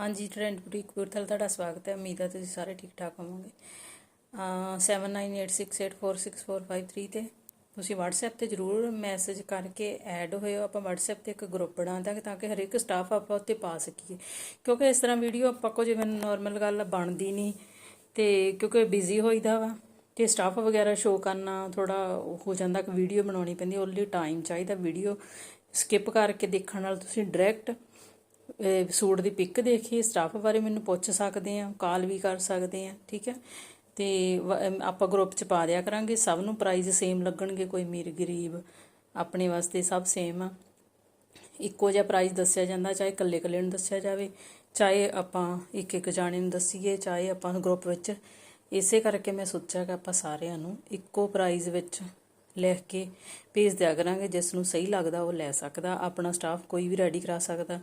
ਹਾਂਜੀ trend boutique Kapurthala ਤੁਹਾਡਾ ਸਵਾਗਤ ਹੈ। ਉਮੀਦ ਹੈ ਤੁਸੀਂ ਸਾਰੇ ਠੀਕ ਠਾਕ ਹੋਵੋਗੇ। ਅਹ 7986846453 ਤੇ ਤੁਸੀਂ WhatsApp ਤੇ ਜਰੂਰ ਮੈਸੇਜ ਕਰਕੇ ਐਡ ਹੋਇਓ। ਆਪਾਂ WhatsApp ਤੇ ਇੱਕ ਗਰੁੱਪ ਬਣਾ ਦਾਂਗੇ ਤਾਂ ਕਿ ਹਰੇਕ ਸਟਾਫ ਆਪਾਂ ਉੱਤੇ ਪਾ ਸਕੀਏ। ਕਿਉਂਕਿ ਇਸ ਤਰ੍ਹਾਂ ਵੀਡੀਓ ਆਪਾਂ ਕੋ ਜਿਵੇਂ ਨਾਰਮਲ ਗੱਲ ਬਣਦੀ ਨਹੀਂ ਤੇ ਕਿਉਂਕਿ ਬਿਜ਼ੀ ਹੋਈਦਾ ਵਾ ਤੇ ਸਟਾਫ ਵਗੈਰਾ ਸ਼ੋ ਕਰਨਾ ਥੋੜਾ ਹੋ ਜਾਂਦਾ ਕਿ ਵੀਡੀਓ ਬਣਾਉਣੀ ਪੈਂਦੀ ਉਹਦੇ ਟਾਈਮ ਚਾਹੀਦਾ ਵੀਡੀਓ ਸਕਿਪ ਕਰਕੇ ਦੇਖਣ ਨਾਲ ਤੁਸੀਂ ਡਾਇਰੈਕਟ ਸੂਟ ਦੀ ਪਿਕ ਦੇਖੀ ਸਟਾਫ ਬਾਰੇ ਮੈਨੂੰ ਪੁੱਛ ਸਕਦੇ ਆ, ਕਾਲ ਵੀ ਕਰ ਸਕਦੇ ਆ, ਠੀਕ ਹੈ? ਤੇ ਆਪਾਂ ਗਰੁੱਪ ਚ ਪਾ ਦਿਆ ਕਰਾਂਗੇ, ਸਭ ਨੂੰ ਪ੍ਰਾਈਸ ਸੇਮ ਲੱਗਣਗੇ, ਕੋਈ ਅਮੀਰ, ਗਰੀਬ, ਆਪਣੇ ਵਾਸਤੇ ਸਭ ਸੇਮ ਆ। ਇੱਕੋ ਜਿਹਾ ਪ੍ਰਾਈਸ ਦੱਸਿਆ ਜਾਂਦਾ, ਚਾਹੇ ਇਕੱਲੇ ਇਕੱਲੇ ਨੂੰ ਦੱਸਿਆ ਜਾਵੇ, ਚਾਹੇ ਆਪਾਂ ਇੱਕ ਇੱਕ ਜਾਣੇ ਨੂੰ ਦੱਸੀਏ, ਚਾਹੇ ਆਪਾਂ ਗਰੁੱਪ ਵਿੱਚ। ਇਸੇ ਕਰਕੇ ਮੈਂ ਸੋਚਿਆ ਕਿ ਆਪਾਂ ਸਾਰਿਆਂ ਨੂੰ ਇੱਕੋ ਪ੍ਰਾਈਸ ਵਿੱਚ ਲਿਖ ਕੇ ਭੇਜ ਦਿਆ ਕਰਾਂਗੇ, ਜਿਸ ਨੂੰ ਸਹੀ ਲੱਗਦਾ ਉਹ ਲੈ ਸਕਦਾ, ਆਪਣਾ ਸਟਾਫ ਕੋਈ ਵੀ ਰੈਡੀ ਕਰਾ ਸਕਦਾ।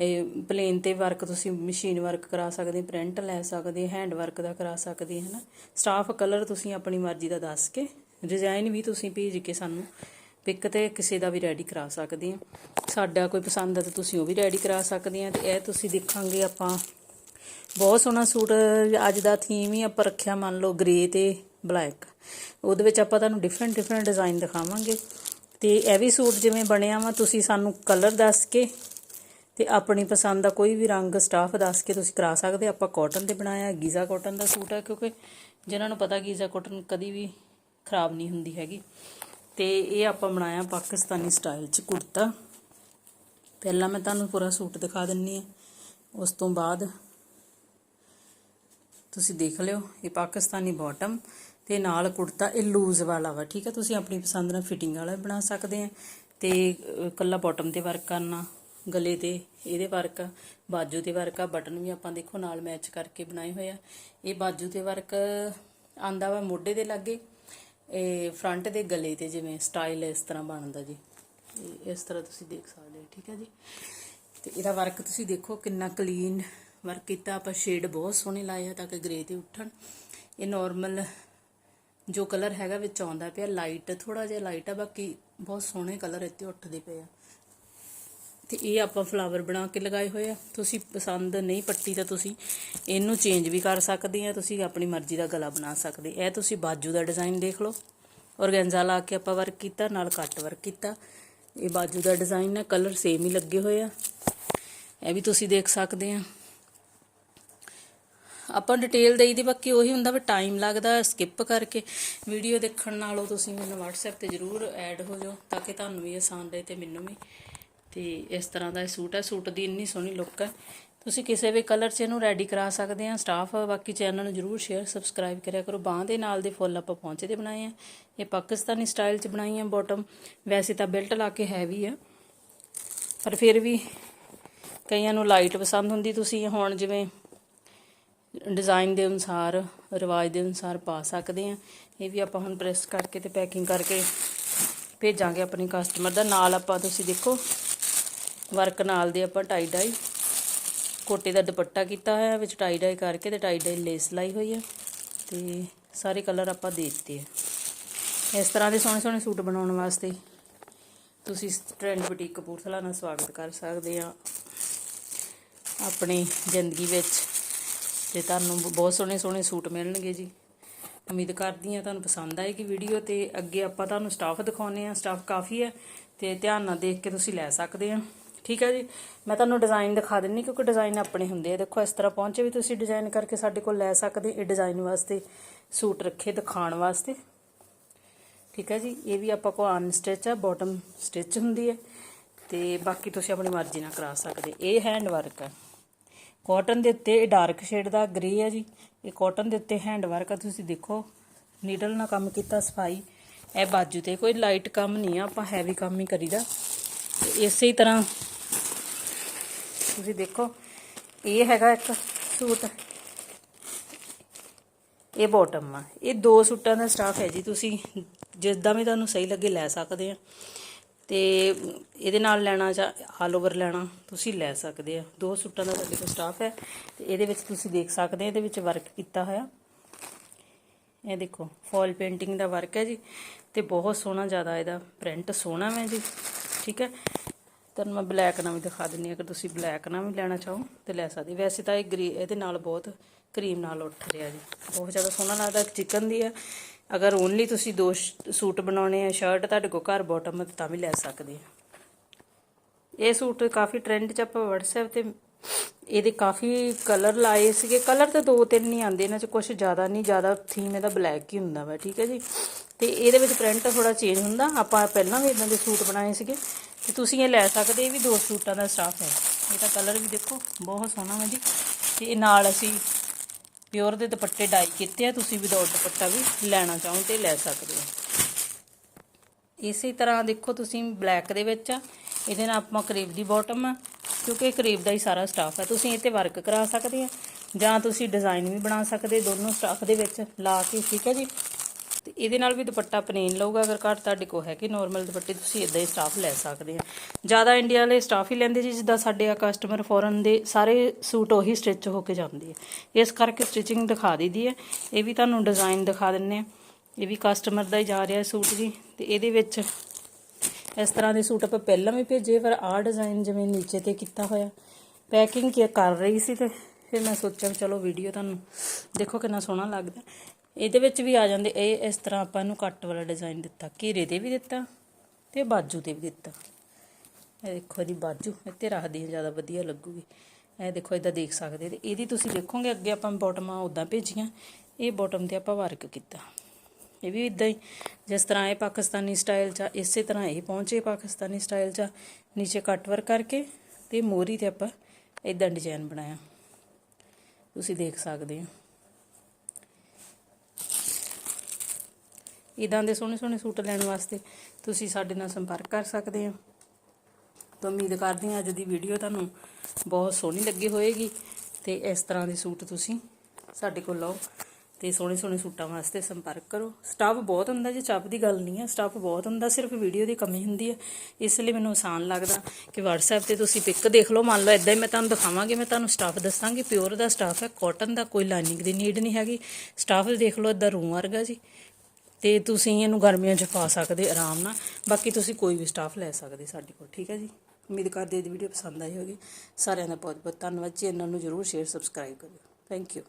ਇਹ ਪਲੇਨ ਤੇ ਵਰਕ ਤੁਸੀਂ ਮਸ਼ੀਨ ਵਰਕ ਕਰਾ ਸਕਦੇ ਪ੍ਰਿੰਟ ਲੈ ਸਕਦੇ ਹੈਂਡ ਵਰਕ ਦਾ ਕਰਾ ਸਕਦੇ ਹੈ ਨਾ ਸਟਾਫ ਕਲਰ ਤੁਸੀਂ ਆਪਣੀ ਮਰਜ਼ੀ ਦਾ ਦੱਸ ਕੇ ਡਿਜ਼ਾਈਨ ਵੀ ਤੁਸੀਂ ਭੇਜ ਕੇ ਸਾਨੂੰ ਪਿਕ ਤੇ ਕਿਸੇ ਦਾ ਵੀ ਰੈਡੀ ਕਰਾ ਸਕਦੇ ਆ ਸਾਡਾ ਕੋਈ ਪਸੰਦ ਹੈ ਤਾਂ ਤੁਸੀਂ ਉਹ ਵੀ ਰੈਡੀ ਕਰਾ ਸਕਦੇ ਆ ਤੇ ਇਹ ਤੁਸੀਂ ਦੇਖਾਂਗੇ ਆਪਾਂ। ਬਹੁਤ ਸੋਹਣਾ ਸੂਟ, ਅੱਜ ਦਾ ਥੀਮ ਹੀ ਆਪਾਂ ਰੱਖਿਆ ਮੰਨ ਲਓ ਗ੍ਰੇ ਤੇ ਬਲੈਕ ਉਹਦੇ ਵਿੱਚ ਆਪਾਂ ਤੁਹਾਨੂੰ ਡਿਫਰੈਂਟ ਡਿਫਰੈਂਟ ਡਿਜ਼ਾਈਨ ਦਿਖਾਵਾਂਗੇ। ਤੇ ਇਹ ਵੀ ਸੂਟ ਜਿਵੇਂ ਬਣਿਆ ਵਾ, ਤੁਸੀਂ ਸਾਨੂੰ ਕਲਰ ਦੱਸ ਕੇ ਤੇ ਆਪਣੀ ਪਸੰਦ ਦਾ ਕੋਈ ਵੀ ਰੰਗ ਸਟਾਫ ਦੱਸ ਕੇ ਤੁਸੀਂ ਕਰਾ ਸਕਦੇ ਆਪਾਂ ਕਾਟਨ ਤੇ ਬਣਾਇਆ ਗੀਜ਼ਾ ਕਾਟਨ ਦਾ ਸੂਟ ਹੈ ਕਿਉਂਕਿ ਜਿਨ੍ਹਾਂ ਨੂੰ ਪਤਾ ਗੀਜ਼ਾ ਕਾਟਨ ਕਦੀ ਵੀ ਖਰਾਬ ਨਹੀਂ ਹੁੰਦੀ ਹੈਗੀ। ਤੇ ਇਹ ਆਪਾਂ ਬਣਾਇਆ ਪਾਕਿਸਤਾਨੀ ਸਟਾਈਲ ਚ ਕੁੜਤਾ। ਪਹਿਲਾਂ ਮੈਂ ਤੁਹਾਨੂੰ ਪੂਰਾ ਸੂਟ ਦਿਖਾ ਦਿੰਨੀ ਆ ਉਸ ਤੋਂ ਬਾਅਦ ਤੁਸੀਂ ਦੇਖ ਲਿਓ ਇਹ ਪਾਕਿਸਤਾਨੀ ਬਾਟਮ ਤੇ ਨਾਲ ਕੁੜਤਾ ਇਹ ਲੂਜ਼ ਵਾਲਾ ਵਾ ਠੀਕ ਹੈ? ਤੁਸੀਂ ਆਪਣੀ ਪਸੰਦ ਨਾਲ ਫਿਟਿੰਗ ਵਾਲਾ ਬਣਾ ਸਕਦੇ ਆ ਤੇ ਅਹ, ਕੱਲਾ ਬਾਟਮ ਤੇ ਵਰਕ ਕਰਨਾ। ਗਲੇ ਤੇ ਇਹਦੇ ਵਰਕ ਆ, ਬਾਜੂ ਤੇ ਵਰਕ ਆ ਬਟਨ ਵੀ ਆਪਾਂ ਦੇਖੋ ਨਾਲ ਮੈਚ ਕਰਕੇ ਬਣਾਏ ਹੋਏ ਆ। ਇਹ ਬਾਜੂ ਤੇ ਵਰਕ ਆਂਦਾ ਵਾ ਮੋਢੇ ਦੇ ਲਾਗੇ ਇਹ ਫਰੰਟ ਦੇ ਗਲੇ ਤੇ ਜਿਵੇਂ ਸਟਾਈਲ ਇਸ ਤਰ੍ਹਾਂ ਬਣਦਾ ਜੀ। ਇਸ ਤਰ੍ਹਾਂ ਤੁਸੀਂ ਦੇਖ ਸਕਦੇ ਹੋ ਠੀਕ ਹੈ ਜੀ? ਤੇ ਇਹਦਾ ਵਰਕ ਤੁਸੀਂ ਦੇਖੋ ਕਿੰਨਾ ਕਲੀਨ ਵਰਕ ਕੀਤਾ ਆਪਾਂ ਸ਼ੇਡ ਬਹੁਤ ਸੋਹਣੇ ਲਾਏ ਆ ਤਾਂ ਕਿ ਗ੍ਰੇ ਤੇ ਉੱਠਣ। ਇਹ ਨਾਰਮਲ ਜੋ ਕਲਰ ਹੈਗਾ ਵਿੱਚ ਆਉਂਦਾ ਪਿਆ ਲਾਈਟ ਥੋੜਾ ਜਿਹਾ ਲਾਈਟ ਆ ਬਾਕੀ ਬਹੁਤ ਸੋਹਣੇ ਕਲਰ ਇੱਥੇ ਉੱਠਦੇ ਪਏ ਆ। ਤੇ ਇਹ ਆਪਾਂ ਫਲਾਵਰ ਬਣਾ ਕੇ ਲਗਾਏ ਹੋਏ ਆ। ਤੁਸੀਂ ਪਸੰਦ ਨਹੀਂ ਪੱਟੀ ਤਾਂ ਤੁਸੀਂ ਇਹਨੂੰ ਚੇਂਜ ਵੀ ਕਰ ਸਕਦੇ ਆ। ਤੁਸੀਂ ਆਪਣੀ ਮਰਜ਼ੀ ਦਾ ਗਲਾ ਬਣਾ ਸਕਦੇ। ਇਹ ਤੁਸੀਂ ਬਾਜੂ ਦਾ ਡਿਜ਼ਾਈਨ ਦੇਖ ਲਓ। ਔਰਗੈਂਜ਼ਾ ਲਾ ਕੇ ਆਪਾਂ ਵਰਕ ਕੀਤਾ, ਨਾਲ ਕੱਟ ਵਰਕ ਕੀਤਾ। ਇਹ ਬਾਜੂ ਦਾ ਡਿਜ਼ਾਈਨ ਹੈ ਕਲਰ ਸੇਮ ਹੀ ਲੱਗੇ ਹੋਏ ਆ। ਇਹ ਵੀ ਤੁਸੀਂ ਦੇਖ ਸਕਦੇ ਆ। ਆਪਾਂ ਡਿਟੇਲ ਦੇਈ ਦੀ, ਬਾਕੀ ਉਹੀ ਹੁੰਦਾ ਵੀ ਟਾਈਮ ਲੱਗਦਾ ਸਕਿਪ ਕਰਕੇ। ਵੀਡੀਓ ਦੇਖਣ ਨਾਲੋਂ ਤੁਸੀਂ ਮੈਨੂੰ WhatsApp ਤੇ ਜਰੂਰ ਐਡ ਹੋ ਜਾਓ, ਤਾਂ ਕਿ ਤੁਹਾਨੂੰ ਵੀ ਆਸਾਨ ਰਹੇ ਤੇ ਮੈਨੂੰ ਵੀ। ਤੇ ਇਸ ਤਰ੍ਹਾਂ ਦਾ ਇਹ ਸੂਟ ਹੈ। ਸੂਟ ਦੀ ਇੰਨੀ ਸੋਹਣੀ ਲੁੱਕ ਹੈ। ਤੁਸੀਂ ਕਿਸੇ ਵੀ ਕਲਰ 'ਚ ਇਹਨੂੰ ਰੈਡੀ ਕਰਾ ਸਕਦੇ ਆ ਸਟਾਫ ਬਾਕੀ ਚੈਨਲ ਨੂੰ ਜਰੂਰ ਸ਼ੇਅਰ ਸਬਸਕ੍ਰਾਈਬ ਕਰਿਆ ਕਰੋ। ਬਾਹ ਦੇ ਨਾਲ ਦੇ ਫੁੱਲ ਆਪਾਂ ਪਹੁੰਚੇ ਦੇ ਬਣਾਏ ਆ। ਇਹ ਪਾਕਿਸਤਾਨੀ ਸਟਾਈਲ 'ਚ ਬਣਾਈ ਆ ਬਾਟਮ ਵੈਸੇ ਤਾਂ ਬੈਲਟ ਲਾ ਕੇ ਹੈਵੀ ਆ। ਪਰ ਫਿਰ ਵੀ ਕਈਆਂ ਨੂੰ ਲਾਈਟ ਪਸੰਦ ਹੁੰਦੀ। ਤੁਸੀਂ ਹੁਣ ਜਿਵੇਂ ਡਿਜ਼ਾਈਨ ਦੇ ਅਨੁਸਾਰ, ਰਿਵਾਜ ਦੇ ਅਨੁਸਾਰ ਪਾ ਸਕਦੇ ਆ। ਇਹ ਵੀ ਆਪਾਂ ਹੁਣ ਪ੍ਰੈਸ ਕਰਕੇ ਤੇ ਪੈਕਿੰਗ ਕਰਕੇ ਭੇਜਾਂਗੇ ਆਪਣੇ ਕਸਟਮਰ ਦਾ। ਨਾਲ ਆਪਾਂ ਤੁਸੀਂ ਦੇਖੋ ਵਰਕ ਨਾਲ ਦੇ ਆਪਾਂ ਟਾਈ ਡਾਈ ਕੋਟੇ ਦਾ ਦੁਪੱਟਾ ਕੀਤਾ ਹੋਇਆ, ਵਿੱਚ ਟਾਈ ਡਾਈ ਕਰਕੇ ਤੇ ਟਾਈ ਡਾਈ ਲੇਸ ਲਾਈ ਹੋਈ ਹੈ ਤੇ ਸਾਰੇ ਕਲਰ ਆਪਾਂ ਦੇ ਦਿੱਤੇ ਆ ਇਸ ਤਰ੍ਹਾਂ ਦੇ ਸੋਹਣੇ ਸੋਹਣੇ ਸੂਟ ਬਣਾਉਣ ਵਾਸਤੇ ਤੁਸੀਂ ਟ੍ਰੈਂਡ ਬੁਟੀਕ ਕਪੂਰਥਲਾ ਨਾਲ ਸਵਾਗਤ ਕਰ ਸਕਦੇ ਆ ਆਪਣੀ ਜ਼ਿੰਦਗੀ ਵਿੱਚ ਤੇ ਤੁਹਾਨੂੰ ਬਹੁਤ ਸੋਹਣੇ ਸੋਹਣੇ ਸੂਟ ਮਿਲਣਗੇ ਜੀ। ਉਮੀਦ ਕਰਦੀ ਹਾਂ ਤੁਹਾਨੂੰ ਪਸੰਦ ਆਏਗੀ ਵੀਡੀਓ ਤੇ ਅੱਗੇ ਆਪਾਂ ਤੁਹਾਨੂੰ ਸਟਾਫ ਦਿਖਾਉਨੇ ਆ ਸਟਾਫ ਕਾਫੀ ਹੈ ਤੇ ਧਿਆਨ ਨਾਲ ਦੇਖ ਕੇ ਤੁਸੀਂ ਲੈ ਸਕਦੇ ਆ ਠੀਕ ਹੈ ਜੀ? ਮੈਂ ਤੁਹਾਨੂੰ ਡਿਜ਼ਾਈਨ ਦਿਖਾ ਦਿੰਨੀ ਕਿਉਂਕਿ ਡਿਜ਼ਾਈਨ ਆਪਣੇ ਹੁੰਦੇ ਆ। ਦੇਖੋ, ਇਸ ਤਰ੍ਹਾਂ ਪਹੁੰਚੇ ਵੀ ਤੁਸੀਂ ਡਿਜ਼ਾਈਨ ਕਰਕੇ ਸਾਡੇ ਕੋਲ ਲੈ ਸਕਦੇ ਇਹ ਡਿਜ਼ਾਈਨ ਵਾਸਤੇ, ਸੂਟ ਰੱਖੇ ਦਿਖਾਉਣ ਵਾਸਤੇ। ਠੀਕ ਹੈ ਜੀ? ਇਹ ਵੀ ਆਪਾਂ ਕੋਲ ਅਨ ਸਟਿਚ ਆ ਬਾਟਮ ਸਟਿਚ ਹੁੰਦੀ ਹੈ। ਤੇ ਬਾਕੀ ਤੁਸੀਂ ਆਪਣੀ ਮਰਜ਼ੀ ਨਾਲ ਕਰਾ ਸਕਦੇ। ਇਹ ਹੈਂਡ ਵਰਕ ਹੈ ਕਾਟਨ ਦੇ ਉੱਤੇ ਇਹ ਡਾਰਕ ਸ਼ੇਡ ਦਾ ਗ੍ਰੇ ਹੈ ਜੀ। ਇਹ ਕਾਟਨ ਦੇ ਉੱਤੇ ਹੈਂਡ ਵਰਕ ਆ। ਤੁਸੀਂ ਦੇਖੋ ਨੀਡਲ ਨਾਲ ਕੰਮ ਕੀਤਾ, ਸਫ਼ਾਈ। ਇਹ ਬਾਜੂ ਤੇ ਕੋਈ ਲਾਈਟ ਕੰਮ ਨਹੀਂ ਆ, ਆਪਾਂ ਹੈਵੀ ਕੰਮ ਹੀ ਕਰੀਦਾ। ਤੇ ਇਸੇ ਤਰ੍ਹਾਂ ਤੁਸੀਂ ਦੇਖੋ, ਇਹ ਹੈਗਾ ਇੱਕ ਸੂਟ। ਇਹ ਬਾਟਮ ਆ। ਇਹ ਦੋ ਸੂਟਾਂ ਦਾ ਸਟਾਫ ਹੈ ਜੀ ਤੁਸੀਂ, ਜਿੱਦਾਂ ਵੀ ਤੁਹਾਨੂੰ ਸਹੀ ਲੱਗੇ ਲੈ ਸਕਦੇ ਆ। ਤੇ ਇਹਦੇ ਨਾਲ ਲੈਣਾ ਜਾਂ ਆਲ ਓਵਰ ਲੈਣਾ, ਤੁਸੀਂ ਲੈ ਸਕਦੇ ਆ। ਦੋ ਸੂਟਾਂ ਦਾ ਸਾਡੇ ਕੋਲ ਸਟਾਫ ਹੈ, ਤੇ ਇਹਦੇ ਵਿੱਚ ਤੁਸੀਂ ਦੇਖ ਸਕਦੇ ਆ, ਇਹਦੇ ਵਿੱਚ ਵਰਕ ਕੀਤਾ ਹੋਇਆ। ਇਹ ਦੇਖੋ ਫਾਲ ਪੇਂਟਿੰਗ ਦਾ ਵਰਕ ਹੈ ਜੀ, ਤੇ ਬਹੁਤ ਸੋਹਣਾ ਜ਼ਿਆਦਾ ਇਹਦਾ ਪ੍ਰਿੰਟ ਸੋਹਣਾ ਹੈ ਜੀ, ਠੀਕ ਹੈ। ਤੁਹਾਨੂੰ ਮੈਂ ਬਲੈਕ ਨਾਲ ਵੀ ਦਿਖਾ ਦਿੰਨੀ ਹਾਂ, ਅਗਰ ਤੁਸੀਂ ਬਲੈਕ ਨਾਲ ਵੀ ਲੈਣਾ ਚਾਹੋ ਤੇ ਲੈ ਸਕਦੇ ਵੈਸੇ ਤਾਂ ਇਹ ਗਰੀ ਇਹਦੇ ਨਾਲ ਬਹੁਤ ਕਰੀਮ ਨਾਲ ਉੱਠ ਰਿਹਾ ਜੀ। ਬਹੁਤ ਜ਼ਿਆਦਾ ਸੋਹਣਾ ਲੱਗਦਾ ਚਿਕਨ ਦੀ ਆ। ਅਗਰ ਓਨਲੀ ਤੁਸੀਂ ਦੋ ਸ਼- ਸੂਟ ਬਣਾਉਣੇ ਆ ਸ਼ਰਟ ਤੁਹਾਡੇ ਕੋਲ ਘਰ ਬਾਟਮ ਤਾਂ ਵੀ ਲੈ ਸਕਦੇ ਆ। ਇਹ ਸੂਟ ਕਾਫੀ ਟ੍ਰੈਂਡ 'ਚ ਆਪਾਂ WhatsApp ਤੇ ਇਹਦੇ ਕਾਫੀ ਕਲਰ ਲਾਏ ਸੀਗੇ। ਕਲਰ ਤਾਂ ਦੋ ਤਿੰਨ ਹੀ ਆਉਂਦੇ ਇਹਨਾਂ 'ਚ ਕੁਝ ਜ਼ਿਆਦਾ ਨਹੀਂ, ਜ਼ਿਆਦਾ ਥੀਮ ਇਹਦਾ ਬਲੈਕ ਹੀ ਹੁੰਦਾ ਵਾ, ਠੀਕ ਹੈ ਜੀ। ਤੇ ਇਹਦੇ ਵਿੱਚ ਪ੍ਰਿੰਟ ਥੋੜਾ ਚੇਂਜ ਹੁੰਦਾ। ਆਪਾਂ ਪਹਿਲਾਂ ਵੀ ਇਦਾਂ ਦੇ ਸੂਟ ਬਣਾਏ ਸੀਗੇ। ਤੇ ਤੁਸੀਂ ਇਹ ਲੈ ਸਕਦੇ, ਇਹ ਵੀ ਦੋ ਸੂਟਾਂ ਦਾ ਸਟਾਫ ਹੈ। ਇਹਦਾ ਕਲਰ ਵੀ ਦੇਖੋ, ਬਹੁਤ ਸੋਹਣਾ ਵਾ ਜੀ। ਤੇ ਇਹ ਨਾਲ ਅਸੀਂ ਪਿਓਰ ਦੇ ਦੁਪੱਟੇ ਡਾਈ ਕੀਤੇ ਆ, ਤੁਸੀਂ ਵਿਦਆਊਟ ਦੁਪੱਟਾ ਵੀ ਲੈਣਾ ਚਾਹੋ ਤੇ ਲੈ ਸਕਦੇ ਹੋ। ਇਸੇ ਤਰ੍ਹਾਂ ਦੇਖੋ ਤੁਸੀਂ ਬਲੈਕ ਦੇ ਵਿੱਚ ਆ, ਇਹਦੇ ਨਾਲ ਆਪਾਂ ਕਰੀਬ ਦੀ ਬਾਟਮ ਆ, ਕਿਉਂਕਿ ਇਹ ਕਰੀਬ ਦਾ ਹੀ ਸਾਰਾ ਸਟਾਫ ਹੈ ਤੁਸੀਂ ਇਹ ਤੇ ਵਰਕ ਕਰਾ ਸਕਦੇ ਆ, ਜਾਂ ਤੁਸੀਂ ਡਿਜ਼ਾਈਨ ਵੀ ਬਣਾ ਸਕਦੇ, ਦੋਨੋਂ ਸਟਾਫ ਦੇ ਵਿੱਚ ਲਾ ਕੇ, ਠੀਕ ਹੈ ਜੀ? ਤੇ ਇਹਦੇ ਨਾਲ ਵੀ ਦੁਪੱਟਾ ਪਲੇਨ ਲਊਗਾ, ਅਗਰ ਘੱਟ ਤੁਹਾਡੇ ਕੋਲ ਹੈ ਕਿ ਨਾਰਮਲ ਦੁਪੱਟੇ, ਤੁਸੀਂ ਇਦਾਂ ਹੀ ਸਟਾਫ ਲੈ ਸਕਦੇ ਆ। ਜ਼ਿਆਦਾ ਇੰਡੀਆ ਵਾਲੇ ਸਟਾਫ ਹੀ ਲੈਂਦੇ ਜੀ, ਜਿੱਦਾਂ ਸਾਡੇ ਆ ਕਸਟਮਰ ਫੋਰਨ ਦੇ ਸਾਰੇ ਸੂਟ ਉਹੀ ਸਟਿਚ ਹੋ ਕੇ ਜਾਂਦੇ ਆ। ਇਸ ਕਰਕੇ ਸਟਿਚਿੰਗ ਦਿਖਾ ਦਈਦੀ ਹੈ ਇਹ ਵੀ ਤੁਹਾਨੂੰ ਡਿਜ਼ਾਈਨ ਦਿਖਾ ਦਿੰਨੇ ਆ। ਇਹ ਵੀ ਕਸਟਮਰ ਦਾ ਹੀ ਜਾ ਰਿਹਾ ਸੂਟ ਜੀ। ਤੇ ਇਹਦੇ ਵਿੱਚ ਇਸ ਤਰ੍ਹਾਂ ਦੇ ਸੂਟ ਆਪਾਂ ਪਹਿਲਾਂ ਵੀ ਭੇਜੇ, ਪਰ ਆਹ ਡਿਜ਼ਾਈਨ ਜਿਵੇਂ ਨੀਚੇ ਤੇ ਕੀਤਾ ਹੋਇਆ ਪੈਕਿੰਗ ਕੀ ਕਰ ਰਹੀ ਸੀ ਤੇ ਫਿਰ ਮੈਂ ਸੋਚਿਆ ਵੀ ਚਲੋ ਵੀਡੀਓ ਤੁਹਾਨੂੰ ਦੇਖੋ ਕਿੰਨਾ ਸੋਹਣਾ ਲੱਗਦਾ। ਇਹਦੇ ਵਿੱਚ ਵੀ ਆ ਜਾਂਦੇ ਇਹ ਇਸ ਤਰ੍ਹਾਂ ਆਪਾਂ ਇਹਨੂੰ ਕੱਟ ਵਾਲਾ ਡਿਜ਼ਾਈਨ ਦਿੱਤਾ ਘੇਰੇ ਤੇ ਵੀ ਦਿੱਤਾ ਤੇ ਬਾਜੂ ਤੇ ਵੀ ਦਿੱਤਾ। ਇਹ ਦੇਖੋ ਇਹਦੀ ਬਾਜੂ ਇੱਥੇ ਰੱਖਦੀ ਹਾਂ ਜ਼ਿਆਦਾ ਵਧੀਆ ਲੱਗੂਗੀ। ਇਹ ਦੇਖੋ ਇਦਾਂ ਦੇਖ ਸਕਦੇ ਤੇ ਇਹਦੀ ਤੁਸੀਂ ਦੇਖੋਗੇ ਅੱਗੇ ਆਪਾਂ ਬਾਟਮਾਂ ਉਦਾਂ ਭੇਜੀਆਂ ਇਹ ਬਾਟਮ ਤੇ ਆਪਾਂ ਵਰਕ ਕੀਤਾ। ਇਹ ਵੀ ਇਦਾਂ ਹੀ ਜਿਸ ਤਰ੍ਹਾਂ ਇਹ ਪਾਕਿਸਤਾਨੀ ਸਟਾਈਲ 'ਚ ਆ, ਇਸੇ ਤਰ੍ਹਾਂ ਇਹ ਪਹੁੰਚੇ ਪਾਕਿਸਤਾਨੀ ਸਟਾਈਲ 'ਚ ਆ। ਨੀਚੇ ਕੱਟ ਵਰਕ ਕਰਕੇ ਤੇ ਮੋਰੀ ਤੇ ਆਪਾਂ ਇਦਾਂ ਡਿਜ਼ਾਈਨ ਬਣਾਇਆ। ਤੁਸੀਂ ਦੇਖ ਸਕਦੇ ਹੋ। ਇਦਾਂ ਦੇ ਸੋਹਣੇ ਸੋਹਣੇ ਸੂਟ ਲੈਣ ਵਾਸਤੇ ਤੁਸੀਂ ਸਾਡੇ ਨਾਲ ਸੰਪਰਕ ਕਰ ਸਕਦੇ ਹੋ। ਤਾਂ ਉਮੀਦ ਕਰਦੀ ਹਾਂ ਅੱਜ ਦੀ ਵੀਡੀਓ ਤੁਹਾਨੂੰ ਬਹੁਤ ਸੋਹਣੀ ਲੱਗੀ ਹੋਏਗੀ। ਤੇ ਇਸ ਤਰ੍ਹਾਂ ਦੇ ਸੂਟ ਤੁਸੀਂ ਸਾਡੇ ਕੋਲ ਲਓ ਤੇ ਸੋਹਣੇ ਸੋਹਣੇ ਸੂਟਾਂ ਵਾਸਤੇ ਸੰਪਰਕ ਕਰੋ। ਸਟਾਫ ਬਹੁਤ ਹੁੰਦਾ ਜੀ, ਚੱਪ ਦੀ ਗੱਲ ਨਹੀਂ ਹੈ। ਸਟਾਫ ਬਹੁਤ ਹੁੰਦਾ, ਸਿਰਫ ਵੀਡੀਓ ਦੀ ਕਮੀ ਹੁੰਦੀ ਹੈ। ਇਸ ਲਈ ਮੈਨੂੰ ਆਸਾਨ ਲੱਗਦਾ ਕਿ WhatsApp ਤੇ ਤੁਸੀਂ ਪਿਕ ਦੇਖ ਲਓ। ਮੰਨ ਲਓ ਇਦਾਂ ਹੀ ਮੈਂ ਤੁਹਾਨੂੰ ਦਿਖਾਵਾਂਗੀ, ਮੈਂ ਤੁਹਾਨੂੰ ਸਟਾਫ ਦੱਸਾਂਗੀ। ਪਿਓਰ ਦਾ ਸਟਾਫ ਹੈ ਕਾਟਨ ਦਾ ਕੋਈ ਲਾਈਨਿੰਗ ਦੀ ਨੀਡ ਨਹੀਂ ਹੈਗੀ। ਸਟਾਫ ਦੇਖ ਲਓ ਇਦਾਂ ਰੂਮ ਵਰਗਾ ਜੀ। ਤੇ ਤੁਸੀਂ ਇਹਨੂੰ ਗਰਮੀਆਂ 'ਚ ਪਾ ਸਕਦੇ, ਆਰਾਮ ਨਾਲ। ਬਾਕੀ ਤੁਸੀਂ ਕੋਈ ਵੀ ਸਟਾਫ ਲੈ ਸਕਦੇ ਸਾਡੇ ਕੋਲ, ਠੀਕ ਹੈ ਜੀ? ਉਮੀਦ ਕਰਦੇ ਇਹਦੀ ਵੀਡੀਓ ਪਸੰਦ ਆਈ ਹੋਗੀ ਸਾਰਿਆਂ ਦਾ ਬਹੁਤ ਬਹੁਤ ਧੰਨਵਾਦ ਚੈਨਲ ਨੂੰ ਜਰੂਰ ਸ਼ੇਅਰ ਸਬਸਕ੍ਰਾਈਬ ਕਰਿਓ। Thank you